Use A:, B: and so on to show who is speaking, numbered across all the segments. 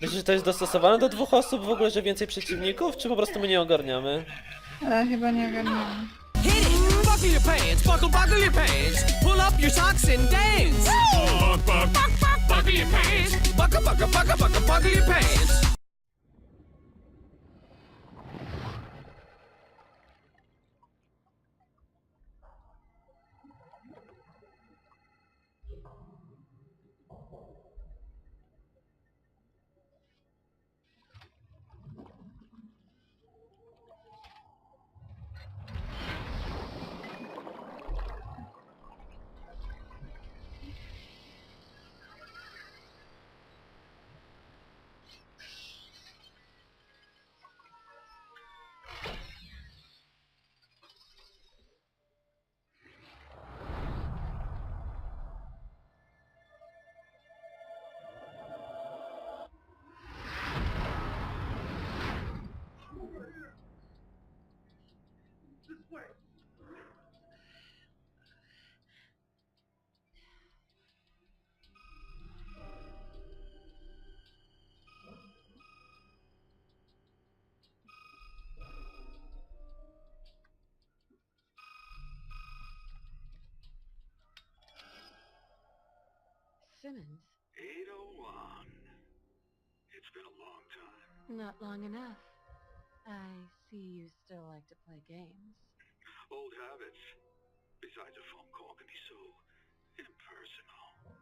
A: Myślisz, że to jest dostosowane do dwóch osób w ogóle, że więcej przeciwników, czy po prostu my nie ogarniamy?
B: Ale chyba nie ogarniałam.
C: Hit it! Buckle your pants, buckle, buckle your pants. Pull up your socks and dance. Buck, buck, buck, buckle your pants. Buckle, buckle, buckle, buckle, buckle your pants.
D: Simmons,
E: 801. It's been a long time.
D: not long enough. I see you still like to play games.
E: Old habits. Besides, a phone call can be so impersonal.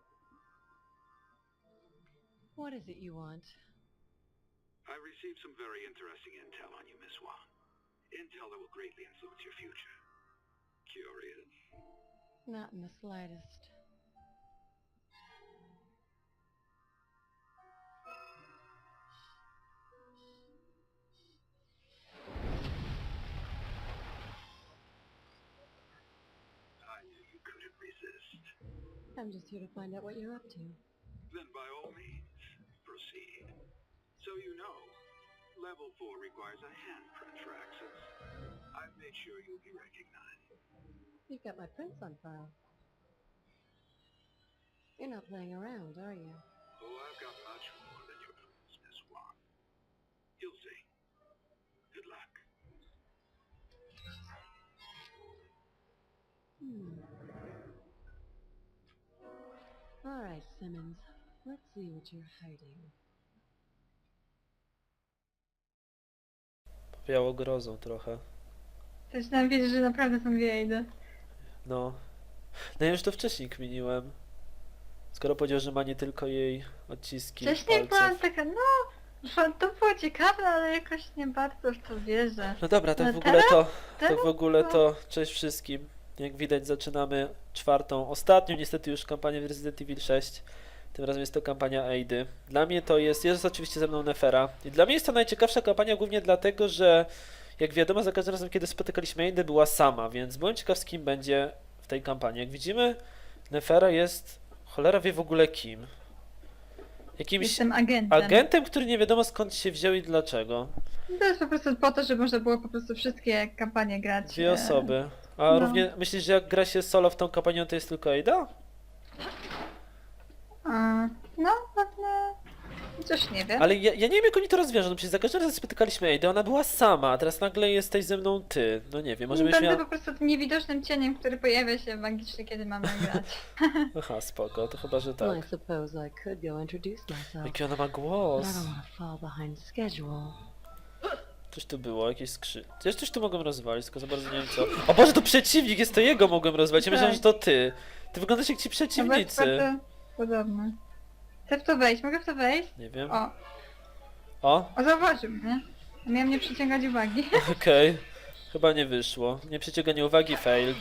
D: What is it you want?
E: I received some very interesting intel on you, Miss Wang. Intel that will greatly influence your future. Curious?
D: Not in the slightest. I'm just here to find out what you're up to.
E: Then by all means, proceed. So you know, level 4 requires a handprint for access. I've made sure you'll be recognized.
D: You've got my prints on file. You're not playing around, are you? All right, Simmons. Let's see what you're hiding.
A: Powiało grozą trochę.
B: Zaczynam wiedzieć, że naprawdę są wiejdy.
A: No. No ja już to wcześniej kminiłem. Skoro powiedział, że ma nie tylko jej odciski
B: Wcześniej
A: palców.
B: byłam taka, no, że to było ciekawe, ale jakoś nie bardzo w to wierzę.
A: No dobra, tak
B: No
A: w ogóle to, tak
B: teraz
A: w ogóle
B: to-
A: to cześć wszystkim. Jak widać zaczynamy czwartą, ostatnią niestety już kampanię w Resident Evil 6. Tym razem jest to kampania Aidy. Dla mnie to jest, jest oczywiście ze mną Nefera. I dla mnie jest to najciekawsza kampania głównie dlatego, że jak wiadomo za każdym razem kiedy spotykaliśmy Aidy była sama, więc byłem ciekaw z kim będzie w tej kampanii. Jak widzimy Nefera jest, cholera wie w ogóle kim. Jakimś
B: Jestem agentem.
A: agentem, który nie wiadomo skąd się wziął i dlaczego.
B: To jest po prostu po to, żeby można było po prostu wszystkie kampanie grać.
A: Dwie
B: e,
A: osoby. A
B: no.
A: równie myślisz, że jak gra się solo w tą kampanią, to jest tylko Ada?
B: No, pewnie... Coś nie wiem.
A: Ale ja, ja nie wiem jak oni to rozwiążą. No Przecież za każdym razem spotykaliśmy Ada, ona była sama, a teraz nagle jesteś ze mną ty. No nie wiem, może byś
B: Będę
A: miała...
B: po prostu niewidocznym cieniem, który pojawia się magicznie, kiedy mamy grać.
A: Aha, spoko, to chyba, że
D: Well, I
A: tak.
D: suppose I could go introduce myself.
A: Jaki ona ma
D: But
A: głos.
D: I don't want to fall behind schedule.
A: Coś tu było, jakieś skrzy... Coś, coś tu mogłem rozwalić, tylko za bardzo nie wiem co. O Boże, to przeciwnik, jest to jego mogłem rozwalić. Ja myślałem, że to ty. Ty wyglądasz jak ci przeciwnicy.
B: bardzo podobne. Chcę w to wejść, mogę w to wejść?
A: Nie wiem.
B: O,
A: O,
B: o zauważył mnie. Miałem nie przyciągać uwagi.
A: okej. Chyba nie wyszło. Nie przyciąganie uwagi, failed.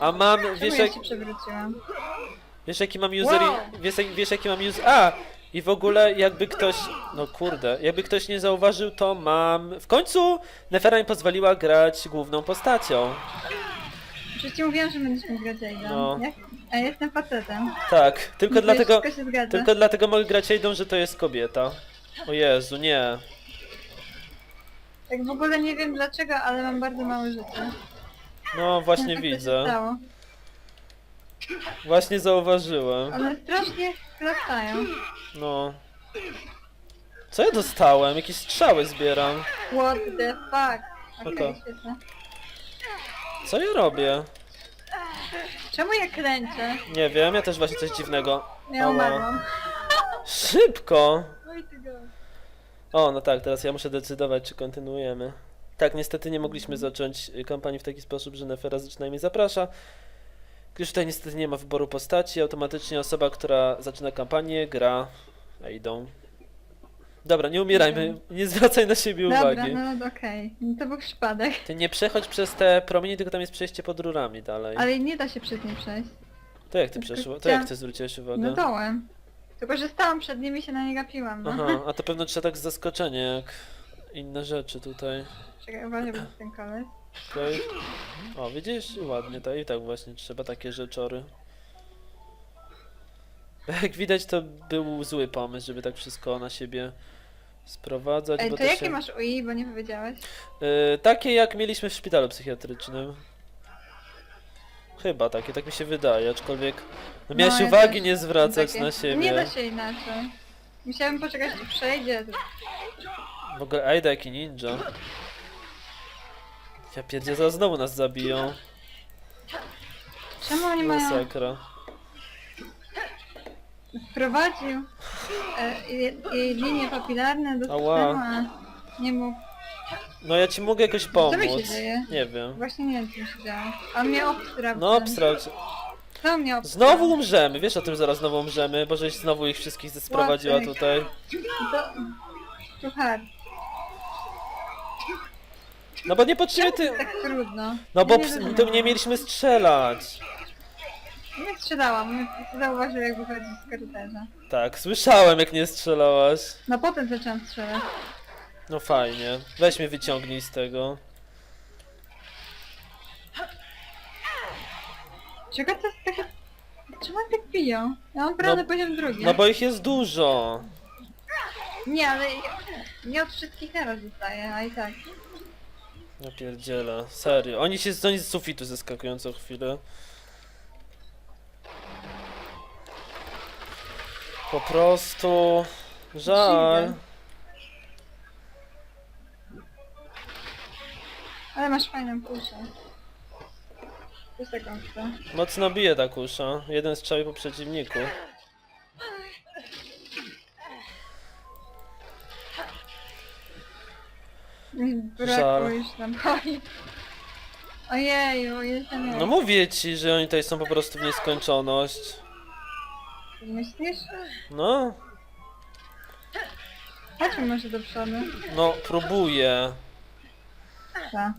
A: A mam,
B: Czemu
A: wiesz
B: ja
A: jak,
B: się przewróciłam?
A: Wiesz jaki mam user
B: Wow.
A: i, wiesz, wiesz jaki mam user, a! I w ogóle jakby ktoś, no kurde, jakby ktoś nie zauważył to mam, w końcu Nefera mi pozwoliła grać główną postacią.
B: Przecież ci mówiłam, że będziesz mi grać Aidan.
A: No.
B: Jak? A ja jestem facetem.
A: Tak, tylko dlatego, tylko dlatego mogę grać Aidą, że to jest kobieta. O Jezu, nie.
B: Tak w ogóle nie wiem dlaczego, ale mam bardzo małe życie.
A: No
B: Nie
A: właśnie
B: się
A: widzę. Właśnie zauważyłem.
B: One strasznie latają.
A: No. Co ja dostałem? Jakieś strzały zbieram.
B: What the fuck? Okej,
A: Spoko.
B: świetnie.
A: Co ja robię?
B: Czemu ja kręcę?
A: Nie wiem, ja też właśnie coś dziwnego.
B: Ja
A: Ała.
B: umarłam.
A: Szybko!
B: Oj ty go.
A: O, no tak, teraz ja muszę decydować, czy kontynuujemy. Tak, niestety nie mogliśmy zacząć y, kampanii w taki sposób, że Nefera zaczyna mnie zaprasza. Gdyż tutaj niestety nie ma wyboru postaci, automatycznie osoba, która zaczyna kampanię, gra, a idą. Dobra, nie umierajmy, nie zwracaj na siebie
B: Dobra,
A: uwagi.
B: no no, okej. No to był przypadek.
A: Ty nie przechodź przez te promienie, tylko tam jest przejście pod rurami dalej.
B: Ale nie da się przed nim przejść.
A: To jak ty przeszło? To jak ty zwróciłeś uwagę?
B: No dołem. Tylko, że stałam przed nimi i się na nie gapiłam, no.
A: Aha, a to pewno trzeba tak z zaskoczenia, jak inne rzeczy tutaj.
B: Czekaj, uważaj, bo to jest ten koleś.
A: O, widzisz? Ładnie, to i tak właśnie trzeba takie rzeczory. Jak widać, to był zły pomysł, żeby tak wszystko na siebie sprowadzać.
B: Ej,
A: bo
B: to jakie
A: się...
B: masz UI, bo nie powiedziałeś?
A: Y, takie jak mieliśmy w szpitalu psychiatrycznym. Chyba takie, tak mi się wydaje, aczkolwiek no, miałeś
B: No, ja
A: uwagi
B: też
A: nie zwracać
B: takie-
A: na siebie.
B: Nie da się inaczej. Musiałabym poczekać, czy przejdzie.
A: W ogóle Aida jaki ninja. Ja pierdzie, zaraz znowu nas zabiją.
B: Czemu oni mają...
A: Masakra.
B: Wprowadził e, jej jej linie papilarne do
A: Ała.
B: systemu, a nie mógł.
A: No ja ci mogę jakoś
B: Co
A: pomóc.
B: mi się dzieje?
A: Nie wiem.
B: Właśnie nie wiem, co się działo. A on mnie obstrał.
A: No obstrał cię.
B: Co mnie obstrał?
A: Znowu umrzemy, wiesz o tym, zaraz znowu umrzemy, bo żeś znowu ich wszystkich sprowadziła tutaj.
B: To... Tu hard.
A: No bo niepotrzebnie ty...
B: Tak trudno.
A: No bo ps-
B: rozumiem.
A: to nie mieliśmy strzelać.
B: Nie strzelałam, nie zauważył jak wychodzi z korytarza.
A: Tak, słyszałem jak nie strzelałaś.
B: No potem zaczęłam strzelać.
A: No fajnie. Weź mnie wyciągnij z tego.
B: Czego to jest takie... Czemu oni tak biją? Ja mam prawo
A: No-
B: poziom drugi.
A: No bo ich jest dużo.
B: Nie, ale nie od wszystkich naraz dostaję, a i tak.
A: Ja pierdzielę, serio. Oni się oni z sufitu zeskakują co chwilę. Po prostu... Żal.
B: Ale masz fajną kuszę. Też taką chcę.
A: Mocno bije ta kusza. Jeden strzał po przeciwniku.
B: Tam boi. Ojeju, jestem
A: No mówię ci, że oni tutaj są po prostu w nieskończoność.
B: Myślisz?
A: No,
B: Chodźmy może do przodu.
A: no próbuję.
B: Tak.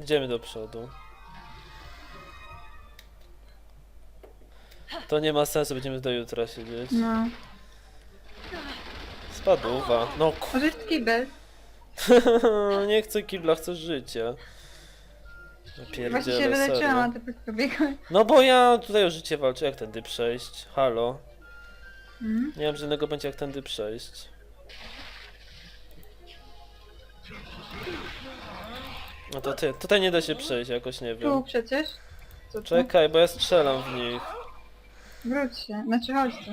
A: Idziemy do przodu. To nie ma sensu, będziemy do jutra siedzieć.
B: No.
A: Spadłowa. No ku...
B: Może jest kibel.
A: nie chcę kibla, chcę życia. Ja
B: Właśnie się
A: pierdzielę,
B: wyleczyłam,
A: serio.
B: a ty biegłeś.
A: No bo ja tutaj o życie walczę, jak tędy przejść? Halo?
B: Mhm.
A: Nie mam żadnego pojęcia jak tędy przejść. No to ty, tutaj nie da się przejść jakoś, nie
B: Tu
A: wiem.
B: przecież. Co tu?
A: Czekaj, bo ja strzelam w nich.
B: Wróć się. Znaczy chodź tu.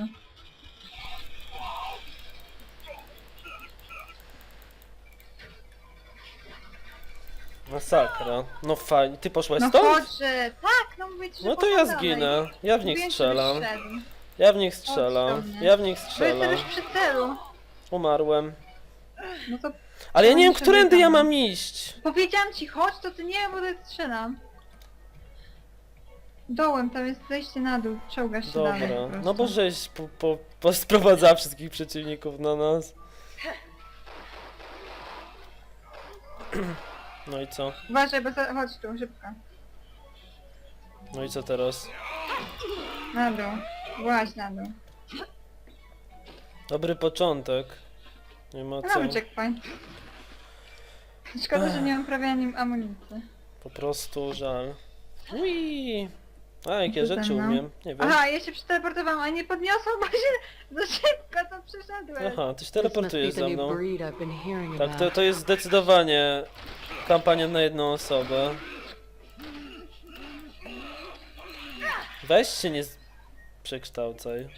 A: Masakra. No fajnie, ty poszłaś
B: No
A: stąd?
B: chodź, tak, no mówię ci, że
A: No to ja
B: pogadamy.
A: zginę. Ja w nich
B: Mówiłem
A: strzelam.
B: żebyś szedł.
A: Ja w nich strzelam.
B: mnie.
A: Ja w nich
B: Bo jestem
A: strzelam.
B: już przy celu.
A: Umarłem.
B: No to
A: Ale ja nie wiem, którędy ja mam iść.
B: powiedziałam ci chodź, to ty nie, bo to strzelam. Dołem, tam jest zejście na dół, czołgasz się dalej. po
A: Dobra.
B: prostu.
A: No bo żeś po, po, posprowadzała wszystkich przeciwników na nas. No i co?
B: Uważaj, bo za... chodź tu, szybko.
A: No i co teraz?
B: Na dół. Właź na dół.
A: Dobry początek. Nie ma co.
B: Mamy checkpoint. Szkoda, że nie mam prawie ani amunicji.
A: Po prostu żal. Ui. A jakie rzeczy
B: no?
A: umiem? Nie wiem.
B: Aha, ja się przeteleportowałam, a nie podniosłam, bo się za szybko to przeszedłem.
A: Aha, ty się teleportujesz za mną. Tak, to, to jest zdecydowanie kampania na jedną osobę. Weź się nie z- przekształcaj.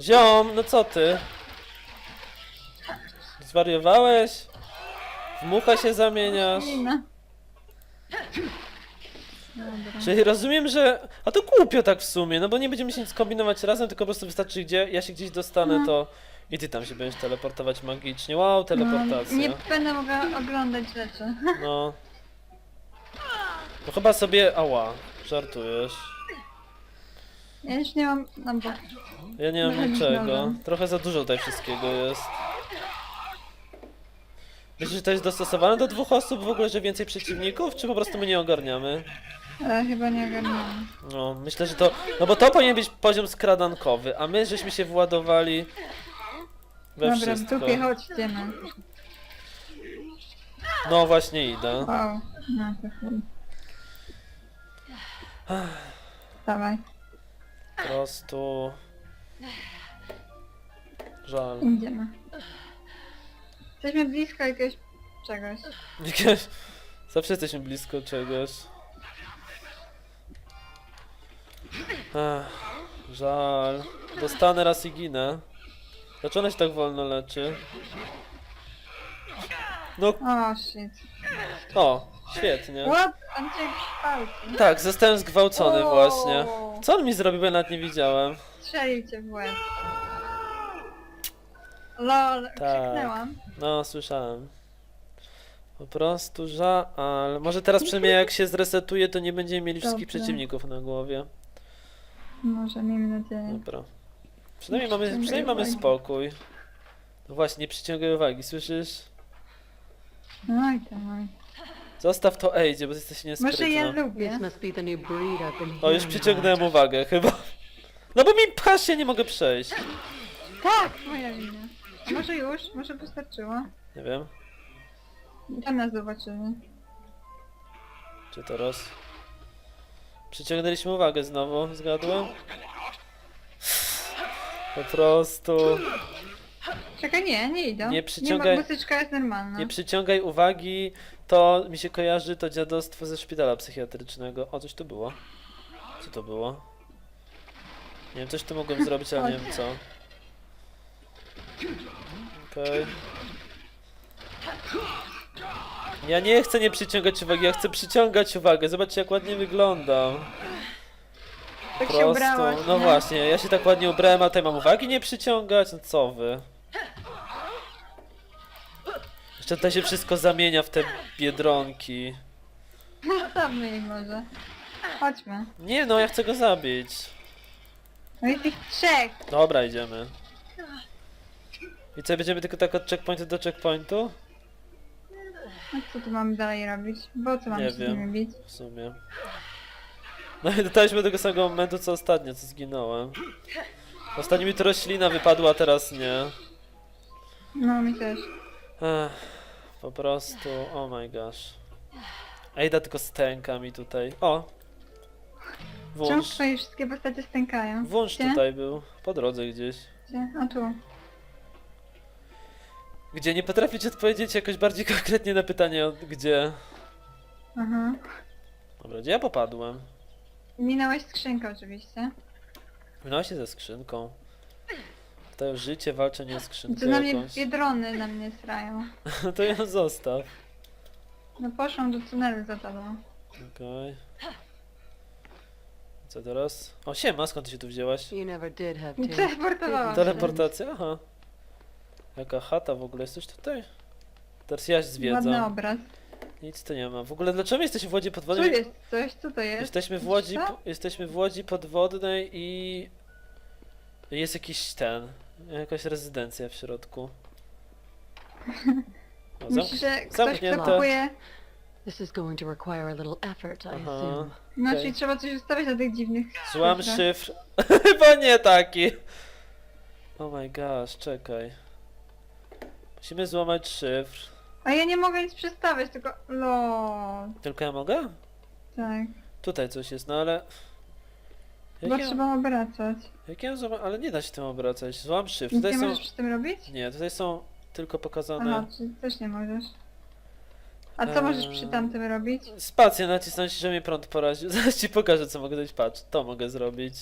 A: Ziom, no co ty? Zwariowałeś? W mucha się zamieniasz?
B: Lina. Dobra.
A: Czyli rozumiem, że... A to głupio tak w sumie, no bo nie będziemy się nic kombinować razem, tylko po prostu wystarczy, gdzie ja się gdzieś dostanę,
B: No.
A: to... I ty tam się będziesz teleportować magicznie. Wow, teleportacja.
B: No, nie będę mogła oglądać rzeczy.
A: No. No chyba sobie... Ała, żartujesz.
B: Ja już nie mam... No bo...
A: Ja nie mam niczego. Trochę za dużo tutaj wszystkiego jest. Myślisz, że to jest dostosowane do dwóch osób w ogóle, że więcej przeciwników, czy po prostu my nie ogarniamy?
B: Ale chyba nie ogarniałam.
A: No, myślę, że to... No bo to powinien być poziom skradankowy, a my żeśmy się władowali we
B: Dobra, w
A: wszystko.
B: dupie chodźcie no.
A: No właśnie idę.
B: Wow. No to chuj. Dawaj,
A: Po prostu... Żal.
B: idziemy. Jesteśmy blisko jakiegoś czegoś.
A: Jakieś... Zawsze jesteśmy blisko czegoś. Ech, żal. Dostanę raz i ginę. Dlaczego ona się tak wolno leczy? No,
B: O shit.
A: o, świetnie.
B: What?
A: Tak, zostałem zgwałcony
B: O!
A: właśnie. Co on mi zrobił, bo ja nawet nie widziałem.
B: Strzelił cię w łeb. Lol,
A: Tak.
B: krzyknęłam.
A: No, słyszałem. Po prostu żal. Może teraz przynajmniej jak się zresetuje, to nie będziemy mieli wszystkich
B: Dobrze.
A: przeciwników na głowie.
B: Może, miejmy nadzieję.
A: Dobra. Przynajmniej mamy, przynajmniej mamy spokój. No właśnie, nie przyciągaj uwagi, słyszysz?
B: Oj tam, oj.
A: Zostaw to Ejdzie, bo jesteś
B: Może ja
A: niesprytna.
B: lubię.
F: This must be the new breed I've been
A: O, już
F: hearing
A: przyciągnąłem uwagę, chyba. No bo mi pchasz się, nie mogę przejść.
B: Tak, moja wina. A może już? Może wystarczyło?
A: Nie wiem,
B: Tam nas zobaczymy.
A: czy teraz... Przyciągnęliśmy uwagę znowu, zgadłem? Po prostu...
B: Czekaj, nie, nie idą.
A: Nie
B: Nie
A: przyciągaj-
B: muzyczka jest normalna.
A: Nie przyciągaj uwagi, to mi się kojarzy to dziadostwo ze szpitala psychiatrycznego. O, coś tu było. Co to było? Nie wiem, coś tu mogłem zrobić, ale nie wiem co. Okej. Ja nie chcę nie przyciągać uwagi, ja chcę przyciągać uwagę. Zobaczcie jak ładnie wyglądam.
B: tak się ubrałaś.
A: No
B: nie?
A: właśnie, ja się tak ładnie ubrałem, a tutaj mam uwagi nie przyciągać, no co wy? Jeszcze tutaj się wszystko zamienia w te biedronki.
B: Zostawmy jej może. Chodźmy.
A: Nie no, ja chcę go zabić.
B: No i tych trzech.
A: Dobra, idziemy. I co, będziemy tylko tak od checkpointu do checkpointu?
B: No co tu mamy dalej robić? Bo co mamy
A: Nie
B: się z
A: wiem.
B: nimi bić?
A: W sumie. No i dotarliśmy do tego samego momentu co ostatnio, co zginąłem. Ostatnio mi to roślina wypadła, a teraz nie.
B: No mi też.
A: Ech, po prostu, oh my gosh. Ejda tylko stęka mi tutaj. O!
B: Czemu
A: Włącz.
B: twoje wszystkie postacie stękają?
A: Włącz
B: Gdzie?
A: tutaj był. Po drodze gdzieś.
B: Gdzie? A tu.
A: Gdzie nie potraficie odpowiedzieć jakoś bardziej konkretnie na pytanie od gdzie.
B: Aha.
A: Dobra, gdzie ja popadłem?
B: Minąłeś skrzynkę oczywiście.
A: No się ze skrzynką. To już życie, walczenie z
B: To na mnie
A: jakąś.
B: biedrony na mnie srają.
A: to ją zostaw.
B: No poszłam do tunelu za tobą.
A: Okej. Co teraz? O, siema, skąd ty się tu wzięłaś?
F: You never did have to.
B: Teleportowałam się.
A: Teleportacja? Aha. Jaka chata w ogóle? Jesteś tutaj? Teraz ja
B: Ładny
A: zwiedzam.
B: obraz.
A: Nic tu nie ma. W ogóle dlaczego my jesteśmy w Łodzi
B: Tu
A: podwodnej?
B: jest coś, co to jest?
A: Jesteśmy w Łodzi, jesteśmy w Łodzi podwodnej i jest jakiś ten, jakaś rezydencja w środku. O, zamk-
B: Myślisz, że ktoś
A: zamknięte.
B: kto kupuje...
F: This is going to require a little effort, I
A: Aha.
F: assume.
B: No,
A: Okej.
B: czyli trzeba coś ustawiać na tych dziwnych...
A: Złam szyfr. Chyba nie taki. Oh my gosh, czekaj. Musimy złamać szyfr.
B: A ja nie mogę nic przestawiać, tylko... Lol.
A: Tylko ja mogę?
B: Tak.
A: Tutaj coś jest, no ale...
B: Bo
A: Jak ja,
B: trzeba obracać.
A: jak ja złamam... Ale nie da się tym obracać. Złam szyfr.
B: Nic
A: Tutaj
B: nie
A: są...
B: możesz przy tym robić?
A: Nie, tutaj są tylko pokazane...
B: Aha, też nie możesz. A co możesz
A: Eee.
B: przy tamtym robić?
A: Spację nacisnąć, że mnie prąd poraził. Zaraz ci pokażę, co mogę zrobić. Patrz, to mogę zrobić.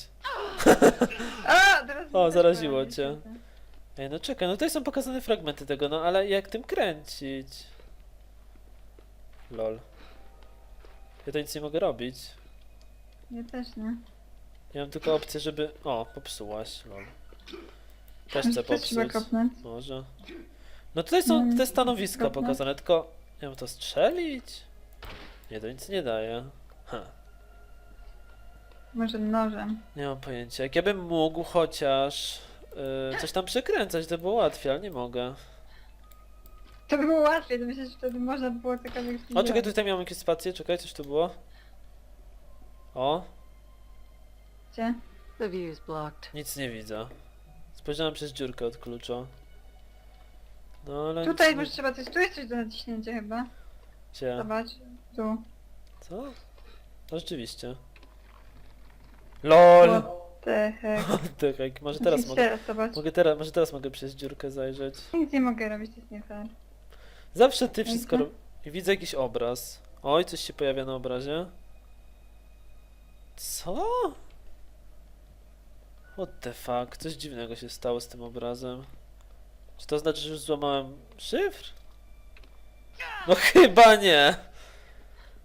B: A, teraz mi
A: O,
B: też
A: zaraziło
B: porazi.
A: cię. Ej, no czekaj, no tutaj są pokazane fragmenty tego, no ale jak tym kręcić? Lol. Ja to nic nie mogę robić.
B: Ja też nie.
A: Ja mam tylko opcję, żeby... O, popsułaś, lol. Też chcę popsuć.
B: kopnąć.
A: Może. No tutaj są
B: Mm,
A: te stanowiska pokazane, tylko... Ja mam to strzelić? Nie, to nic nie daje. Ha.
B: Może nożem.
A: Nie mam pojęcia. Jak ja bym mógł chociaż... Yy, coś tam przekręcać, to było łatwiej, ale nie mogę.
B: To by było łatwiej, to myślę, że wtedy można było cokolwiek
A: O, czekaj, tutaj miałem jakieś spacje, czekaj, coś tu było. O,
B: Gdzie?
F: The view is blocked.
A: nic nie widzę. Spojrzałem przez dziurkę od klucza. No ale
B: Tutaj
A: nic
B: może
A: nie...
B: trzeba coś, tu jest coś do naciśnięcia chyba.
A: Gdzie?
B: Zobacz, tu.
A: Co? No rzeczywiście. LOL!
B: The heck.
A: Może teraz
B: Musisz
A: mogę... Mogę teraz, może teraz mogę przez dziurkę zajrzeć.
B: Nic nie mogę robić, jest nie fair.
A: Zawsze ty wszystko
B: Mhm.
A: rob... I widzę jakiś obraz. Oj, coś się pojawia na obrazie. Co? What the fuck? Coś dziwnego się stało z tym obrazem. Czy to znaczy, że już złamałem szyfr? No chyba nie.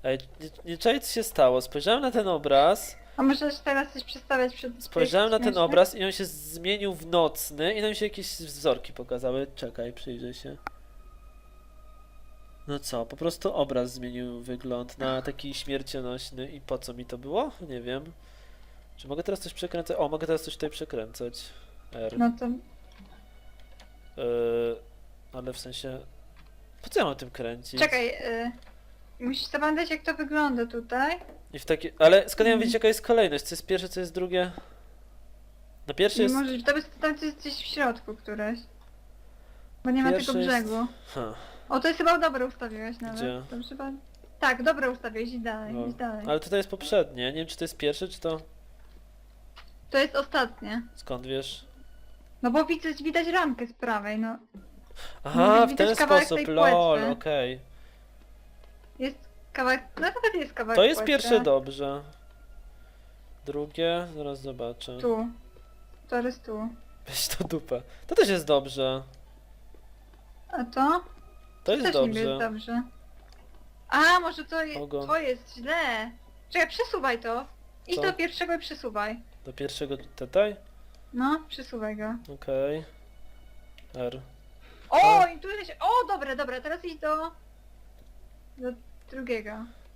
A: Ej, nie, nie co się stało. Spojrzałem na ten obraz,
B: A możesz teraz coś przestawiać przed...
A: spojrzałem na ten obraz i on się zmienił w nocny i nam się jakieś wzorki pokazały. Czekaj, przyjrzę się. No co, po prostu obraz zmienił wygląd na taki śmiercionośny i po co mi to było? Nie wiem. Czy mogę teraz coś przekręcać? O, mogę teraz coś tutaj przekręcać. R.
B: No to...
A: Yy, ale w sensie... Po co ja mam tym kręcić?
B: Czekaj, y... Musisz zapamiętać jak to wygląda tutaj.
A: I w takie... Ale skąd ja mam wiedzieć jaka jest kolejność? Co jest pierwsze, co jest drugie? Na pierwsze
B: Nie
A: jest...
B: możesz, to jest tam coś gdzieś w środku któreś. Bo nie ma
A: Pierwsze
B: tego
A: jest-
B: brzegu.
A: Ha,
B: O, to jest chyba dobre ustawiłeś nawet.
A: Gdzie?
B: To chyba... Tak, dobre ustawiłeś, idź dalej,
A: no.
B: idź dalej.
A: Ale tutaj jest poprzednie. Nie wiem, czy to jest pierwsze, czy to...
B: To jest ostatnie.
A: Skąd wiesz?
B: No bo widać, widać ramkę z prawej, no.
A: Aha, w
B: widać
A: ten
B: kawałek
A: sposób, lol,
B: płetwy.
A: okej.
B: Jest kawałek, no nawet jest kawałek
A: To jest
B: płetwy,
A: pierwsze dobrze. Drugie, zaraz zobaczę.
B: Tu. To jest tu.
A: Weź to dupę. To też jest dobrze.
B: A to?
A: To jest
B: Też niby jest
A: dobrze.
B: dobrze. A, może to, je,
A: Ogon.
B: to jest źle. Czekaj, przesuwaj to. Idź
A: Co?
B: do pierwszego i przesuwaj.
A: Do pierwszego tutaj?
B: No, przesuwaj go.
A: Okej. R.
B: O, i tu jest... O, dobra, dobra, teraz idź do... Do drugiego.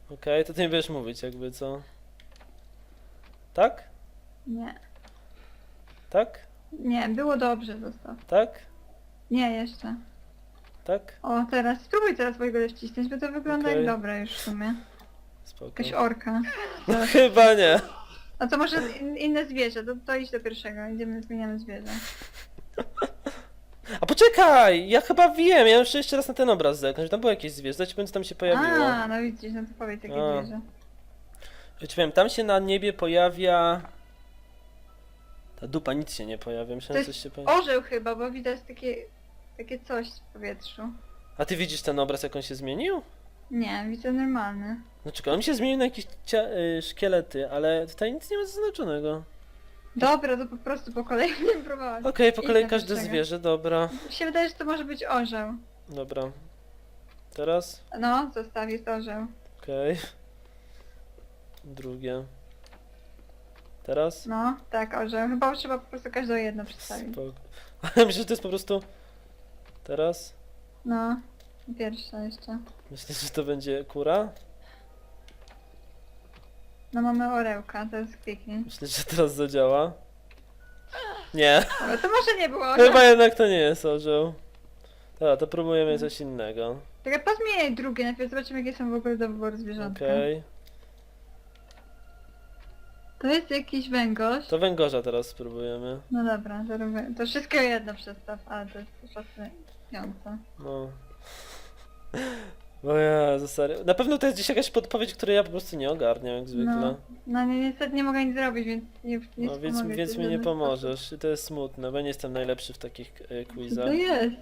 A: Okej, to ty nie będziesz mówić jakby, co? Tak?
B: Nie.
A: Tak?
B: Nie, było dobrze, zostaw.
A: Tak?
B: Nie, jeszcze.
A: Tak?
B: O, teraz, spróbuj teraz swojego wcisnąć, bo to wygląda
A: Okej.
B: jak dobre już w sumie.
A: Spoko.
B: Jakaś orka.
A: No chyba nie.
B: A to może in, inne zwierzę, to, to idź do pierwszego, idziemy, zmieniamy zwierzę.
A: A poczekaj! Ja chyba wiem, ja muszę jeszcze raz na ten obraz zerknąć. Tam było jakieś zwierzę, zobaczmy co tam się pojawiło.
B: A, no widzisz, no to powiedz jakie
A: A.
B: zwierzę.
A: Już wiem, tam się na niebie pojawia... Ta dupa, nic się nie pojawia,
B: To
A: myślałem,
B: jest
A: coś się pojawia.
B: orzeł chyba, bo widać takie, takie coś w powietrzu.
A: A ty widzisz ten obraz, jak on się zmienił?
B: Nie, widzę normalny.
A: No czekaj, on mi się zmienił na jakieś cia- y, szkielety, ale tutaj nic nie ma zaznaczonego.
B: Dobra, to po prostu po kolei nie próbować.
A: Okej, po kolei
B: na
A: każde zwierzę, dobra.
B: Mi się wydaje, że to może być orzeł.
A: Dobra. Teraz?
B: No, zostaw, jest orzeł.
A: Okej. Drugie. Teraz?
B: No, tak, orzeł. Chyba trzeba po prostu każdą jedno przedstawić.
A: Spoko. Ale myślę, że to jest po prostu... Teraz?
B: No, pierwsza jeszcze.
A: Myślę, że to będzie kura?
B: No mamy orełka, teraz kliknij.
A: Myślę, że teraz zadziała. Nie,
B: Ale to może nie było orzeł.
A: chyba jednak to nie jest orzeł. Dobra, to próbujemy coś innego.
B: Czekaj, pozmieniaj drugie, najpierw zobaczymy jakie są w ogóle do wyboru zwierzątka.
A: Okej.
B: To jest jakiś węgorz.
A: To węgorza teraz spróbujemy.
B: No dobra, to, robię- to wszystkiego jedno przestaw, ale to jest fascynujące.
A: No. O Jezu, serio. Na pewno to jest gdzieś jakaś podpowiedź, której ja po prostu nie ogarniam, jak zwykle.
B: No, no nie, niestety nie mogę nic zrobić, więc nie, nie
A: No więc,
B: wspomogę
A: więc
B: ci
A: mi nie
B: żaden
A: pomożesz. I to jest smutne, bo ja nie jestem najlepszy w takich e,
B: sposób. Co
A: quizach.
B: to jest?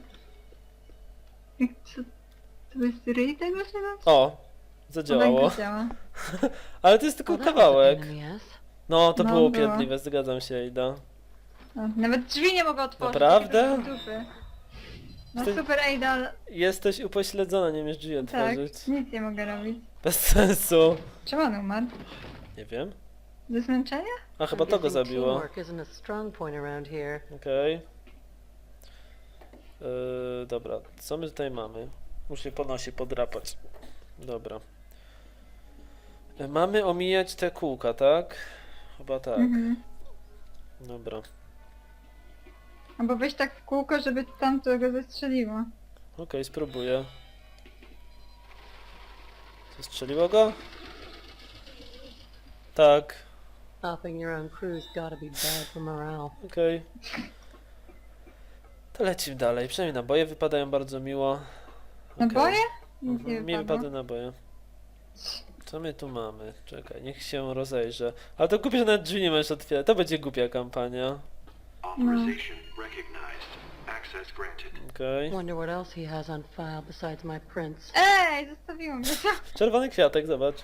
B: Jak- co- To jest ryj tego czego?
A: O, zadziałało.
B: działa.
A: Ale to jest tylko kawałek. No, to
B: No,
A: było
B: było.
A: upierdliwe, zgadzam się, Ida.
B: O, Nawet drzwi nie mogę otworzyć.
A: Naprawdę?
B: dupy. No
A: Ty-
B: super, ej, ale
A: Jesteś upośledzona, nie umiesz drzwi
B: tak,
A: otworzyć.
B: nic nie mogę robić.
A: Bez sensu.
B: Czemu on umarł?
A: Nie wiem.
B: Ze zmęczenia?
A: A chyba to go zabiło.
F: Teamwork isn't a strong point around here.
A: Okej. Yy, dobra, co my tutaj mamy? Muszę po nosie podrapać. Dobra. Yy, Mamy omijać te kółka, tak? Chyba tak.
B: Mhm.
A: Dobra.
B: Albo weź tak w kółko, żeby tamto go zestrzeliło.
A: Okej, spróbuję. Strzeliło go? Tak.
F: Stopping your own crew's gotta be bad for morale.
A: Okej. To lecimy dalej. Przynajmniej naboje wypadają bardzo miło. Okej.
B: Naboje? Nic
A: Mhm,
B: nie
A: Mi
B: wypadło.
A: wypadły naboje. Co my tu mamy? Czekaj, niech się rozejrzę. Ale to głupie, że nawet drzwi nie możesz otwierać. To będzie głupia kampania.
E: Authorization recognized. Access granted.
A: Okej.
F: Wonder what else he has on file besides my prints.
B: Ej, zostawiło mnie to.
A: Czerwony kwiatek, zobacz.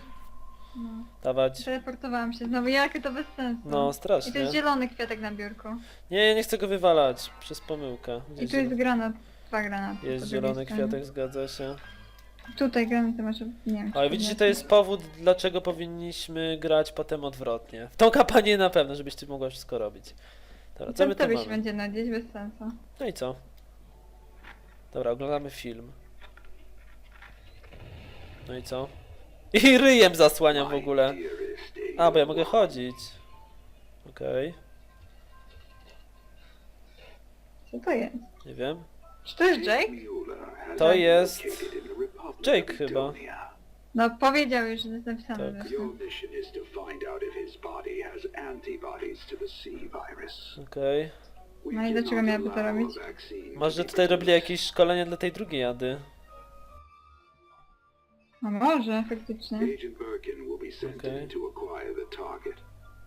B: No.
A: Dawać.
B: Teleportowałam się znowu, jakie to bez sensu.
A: No,
B: I to
A: strasznie.
B: jest zielony kwiatek na biurku.
A: Nie, ja nie chcę go wywalać. Przez pomyłkę. Gdzie
B: I tu jest
A: zielony-
B: granat. Dwa granaty.
A: jest zielony
B: stronie.
A: kwiatek, zgadza się.
B: Tutaj granaty może, nie wiem. czy
A: Ale widzicie, to jest powód, dlaczego powinniśmy grać potem odwrotnie. W tą kampanię na pewno, żebyś ty mogła wszystko robić. Dobra, co my tu
B: tobie się
A: mamy?
B: będzie bez sensu.
A: No i co? Dobra, oglądamy film. No i co? I ryjem zasłaniam w ogóle. A, bo ja mogę chodzić. Okej,
B: Co to jest?
A: nie wiem.
B: Czy to jest Jake?
A: To jest Jake chyba.
B: No powiedział już, że jest napisane
A: Tak.
B: zresztą.
E: Your mission is to find out if his body has antibodies to the C virus.
A: Okej.
E: We
B: No i dlaczego
E: cannot
B: miałaby to
E: allow
B: robić?
E: a vaccine to
A: Może
E: be
A: tutaj robili jakieś szkolenie dla tej drugiej jady.
B: No może, faktycznie.
E: Agent Birkin will be sent
A: Okay.
E: in to acquire the target.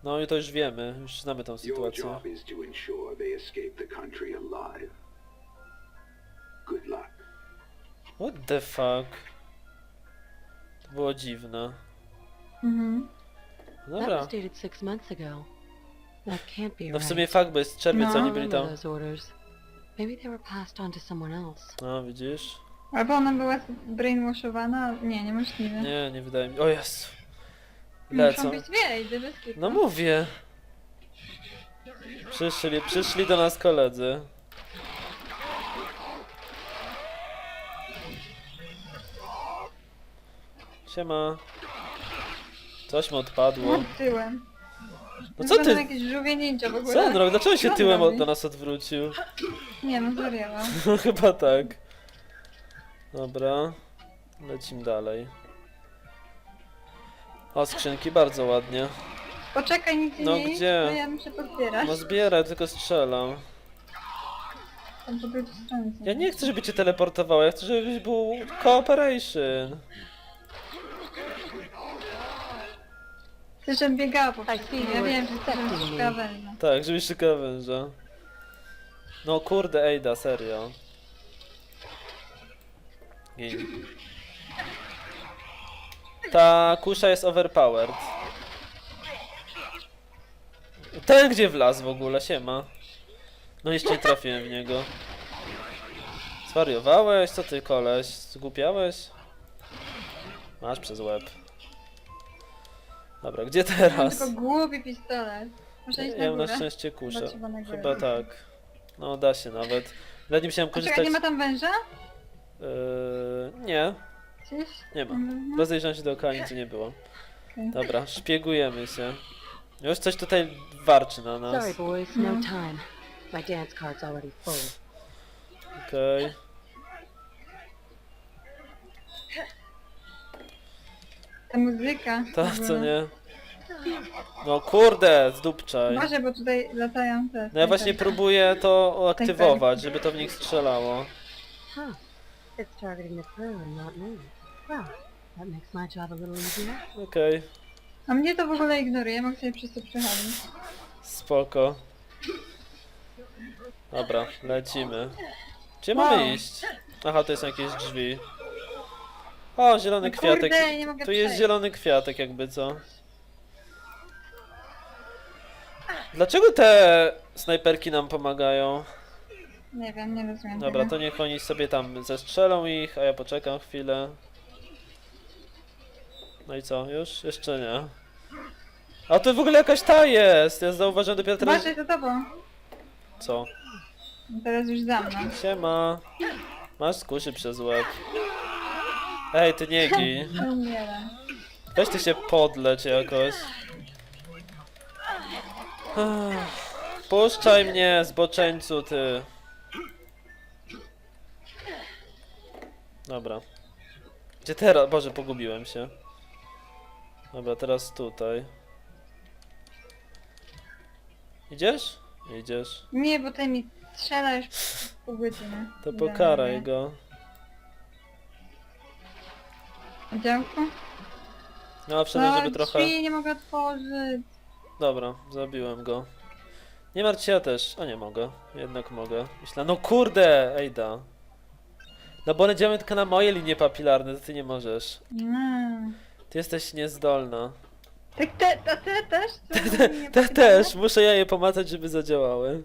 A: No i to już wiemy, już znamy tą
E: Your
A: sytuację.
E: job is to ensure they escape the country alive. Good luck.
A: What the fuck? To było dziwne.
B: Mhm.
F: That
A: Dobra.
F: was dated six months ago. That can't be
A: No w
F: right.
A: sumie fakt, bo jest czerwiec,
B: No.
A: oni byli
F: remember
A: tam.
F: those orders. Maybe they were passed on to someone else.
A: No widzisz?
B: Albo ona była brainwashowana? Nie, niemożliwe.
A: Nie, nie wydaje mi O Jezu.
B: Muszą
A: Lecą.
B: być dwie, idę bez kitu.
A: No mówię. Przyszli, przyszli do nas koledzy. Siema. Coś mu odpadło.
B: No, tyłem.
A: No co ty?
B: jakieś żółwie ninja w ogóle.
A: Co on robi? Dlaczego się
B: Co on
A: tyłem od,
B: robi?
A: do nas odwrócił?
B: Nie no, zwariował.
A: No chyba tak. Dobra. Lecimy dalej. O, skrzynki bardzo ładnie.
B: Poczekaj, nigdzie
A: No
B: nie idź,
A: gdzie?
B: bo ja muszę pozbierać.
A: No zbieraj, tylko strzelam.
B: Tam po drugiej stronie są.
A: Ja nie chcę, żeby cię teleportowało, ja chcę, żebyś był cooperation.
B: Chcę, żebym biegała po
F: see
B: wszystkim. Ja
F: were
B: wiem, że chcę
F: expecting me.
B: krawęża.
A: Tak, żebyś szukała węża. No kurde, Ejda, serio. Gin. Ta kusza jest overpowered. Ten gdzie wlazł w ogóle, siema. No jeszcze nie trafiłem w niego. Zwariowałeś? Co ty koleś? Zgłupiałeś? Masz przez łeb. Dobra, gdzie
B: Mam
A: teraz?
B: tylko głupi pistolet. Muszę iść
A: Ja
B: na
A: mam na
B: górę.
A: szczęście kuszę.
B: Trzeba na górę.
A: Chyba tak. No da się nawet. Nawet nie musiałem
B: A czekaj,
A: korzystać.
B: nie ma tam węża?
A: Yy, nie,
B: Gdzieś?
A: nie ma.
B: Mhm.
A: Rozejrzałem się dookoła, nic nie było.
B: Okej.
A: Dobra, szpiegujemy się. Już coś tutaj warczy na nas.
F: Sorry, boys, no time. My dance card's already full.
A: Okej.
B: Ta muzyka.
A: Ta,
B: w ogóle.
A: co nie? No kurde, zdupczaj.
B: Może, bo tutaj latają te...
A: No ja właśnie
B: te-
A: próbuję to
B: Tak,
A: aktywować, żeby to w nich strzelało.
F: Huh. It's targeting the crew and not me. Well, that makes my job a little easier.
A: Okej,
B: A mnie to w ogóle ignoruje, mogę sobie przez to przechodzić.
A: spoko. Dobra, lecimy. Gdzie
B: Wow.
A: mamy iść? Aha, to są jakieś drzwi. O, zielony
B: No
A: kwiatek.
B: kurde, nie mogę
A: Tu jest
B: przejść.
A: zielony kwiatek, jakby co. Dlaczego te snajperki nam pomagają?
B: Nie wiem, nie rozumiem
A: Dobra,
B: tego.
A: to niech oni sobie tam zestrzelą ich, a ja poczekam chwilę. No i co, już? Jeszcze nie. A tu w ogóle jakaś ta jest! Ja zauważyłem dopiero teraz...
B: Uważaj za tobą.
A: Co?
B: Teraz już za mną.
A: Siema. Masz skuszy przez łeb. Ej, ty nie gij.
B: Umieram.
A: Weź ty się podleć jakoś. Puszczaj mnie, zboczeńcu, ty. Dobra. Gdzie teraz? Boże, pogubiłem się. Dobra, teraz tutaj. Idziesz? Idziesz.
B: Nie, bo ten mi strzela już pół godziny.
A: To pokaraj go.
B: Działku?
A: No, przynajmniej,
B: No,
A: żeby trochę...
B: drzwi nie mogę otworzyć.
A: Dobra, zabiłem go. Nie martw się, ja też. A nie mogę. Jednak mogę. Myślę, no kurde, Ejda. No bo będziemy tylko na moje linie papilarne, to ty nie możesz.
B: Mm.
A: Ty jesteś niezdolna.
B: Tak te, te, te też? Nie
A: Te
B: pamiętam.
A: też, muszę ja je pomacać, żeby zadziałały.